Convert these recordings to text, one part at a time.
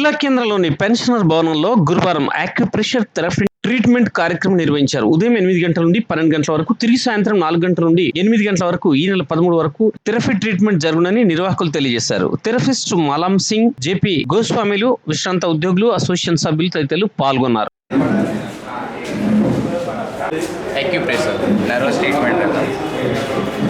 జిల్లా కేంద్రంలోని పెన్షనర్ భవనంలో గురువారం ఆక్యుప్రెషర్ థెరపీ ట్రీట్మెంట్ కార్యక్రమం నిర్వహించారు. ఉదయం ఎనిమిది గంటల నుండి పన్నెండు గంటల వరకు తిరిగి సాయంత్రం నాలుగు గంటల నుండి ఎనిమిది గంటల వరకు ఈ నెల పదమూడు వరకు థెరపీ ట్రీట్మెంట్ జరుగునని నిర్వాహకులు తెలియజేశారు. Therapist Malam Singh J P గోస్వామిలు విశ్రాంత ఉద్యోగులు అసోసియేషన్ సభ్యులు తదితరులు పాల్గొన్నారు. ట్రీట్మెంట్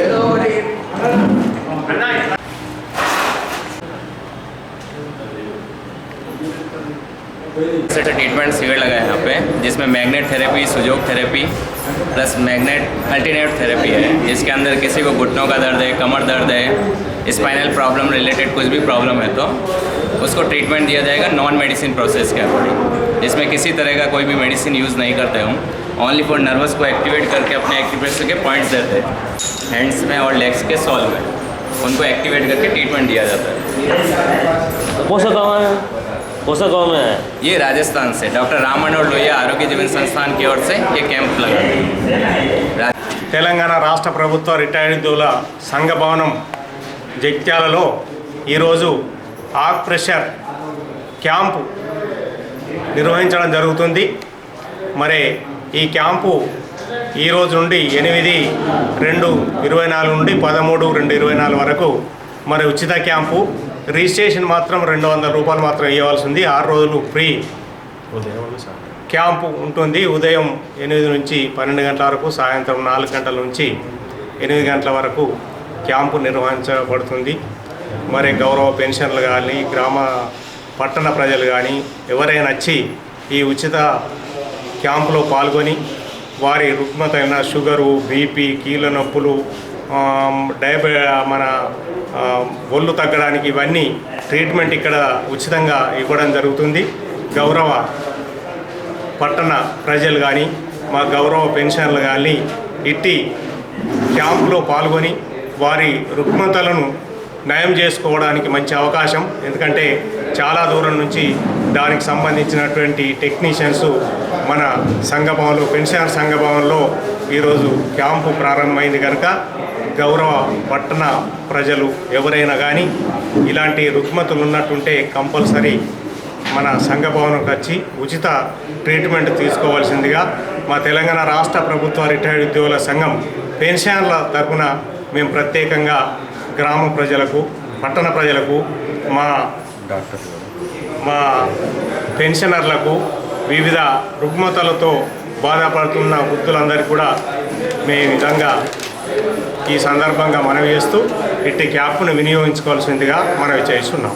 ఏదో ఒకటి అన్నాయి से ट्रीटमेंट शिविर लगा है यहाँ पे, जिसमें magnet therapy sujok therapy plus magnet alternate therapy है। जिसके अंदर किसी को घुटनों का दर्द है, कमर दर्द है स्पाइनल प्रॉब्लम रिलेटेड कुछ भी प्रॉब्लम है तो उसको ट्रीटमेंट दिया जाएगा नॉन मेडिसिन प्रोसेस के अकॉर्डिंग जिसमें किसी तरह का कोई भी मेडिसिन यूज़ नहीं करते हम। ओनली फॉर नर्वस को एक्टिवेट करके अपने एक्टिवेशन के पॉइंट्स देते हैं। हैंड्स में और लेग्स के सॉल में। उनको एक्टिवेट करके ट्रीटमेंट दिया जाता है। कौन सा गाँव है? कौन सा गाँव में है ये राजस्थान से डॉक्टर राम मनोहर लोहिया आरोग्य जीवन संस्थान की ओर से ये कैंप लगा है తెలంగాణ రాష్ట్ర ప్రభుత్వ రిటైర్డ్ ఉద్యోగుల సంఘ భవనం జగిత్యాలలో ఈరోజు ఆక్ ప్రెషర్ క్యాంపు నిర్వహించడం జరుగుతుంది మరి ఈ క్యాంపు ఈ రోజు నుండి ఎనిమిది రెండు ఇరవై నాలుగు నుండి పదమూడు రెండు ఇరవై నాలుగు వరకు మరి ఉచిత క్యాంపు రిజిస్ట్రేషన్ మాత్రం రెండు వందల రూపాయలు మాత్రం ఇవ్వాల్సి ఉంది ఆరు రోజులు ఫ్రీ. క్యాంపు ఉంటుంది. ఉదయం ఎనిమిది నుంచి పన్నెండు గంటల వరకు సాయంత్రం నాలుగు గంటల నుంచి ఎనిమిది గంటల వరకు క్యాంపు నిర్వహించబడుతుంది. మరి గౌరవ పెన్షన్లు కానీ గ్రామ పట్టణ ప్రజలు కానీ ఎవరైనా వచ్చి ఈ ఉచిత క్యాంపులో పాల్గొని వారి రుగ్మతైన షుగరు బీపీ కీళ్ళ నొప్పులు డయాబె మన ఒళ్ళు తగ్గడానికి ఇవన్నీ ట్రీట్మెంట్ ఇక్కడ ఉచితంగా ఇవ్వడం జరుగుతుంది. గౌరవ పట్టణ ప్రజలు కానీ మా గౌరవ పెన్షన్లు కానీ ఇట్టి క్యాంపులో పాల్గొని వారి రుగ్మతలను నయం చేసుకోవడానికి మంచి అవకాశం. ఎందుకంటే చాలా దూరం నుంచి దానికి సంబంధించినటువంటి టెక్నీషియన్స్ మన సంఘభవన్లో పెన్షనర్ సంఘభవన్లో ఈరోజు క్యాంపు ప్రారంభమైంది కనుక గౌరవ పట్టణ ప్రజలు ఎవరైనా కానీ ఇలాంటి రుగ్మతులు ఉన్నట్టుంటే కంపల్సరీ మన సంఘ భవనంకి వచ్చి ఉచిత ట్రీట్మెంట్ తీసుకోవాల్సిందిగా మా తెలంగాణ రాష్ట్ర ప్రభుత్వ రిటైర్డ్ ఉద్యోగుల సంఘం పెన్షన్ల తరఫున మేము ప్రత్యేకంగా గ్రామ ప్రజలకు పట్టణ ప్రజలకు మా మా పెన్షనర్లకు వివిధ రుగ్మతలతో బాధపడుతున్న వృద్ధులందరికీ కూడా మేము ఈ విధంగా ఈ సందర్భంగా మనవి చేస్తూ ఇట్టి క్యాప్ను వినియోగించుకోవాల్సిందిగా మనవి చేస్తున్నాం.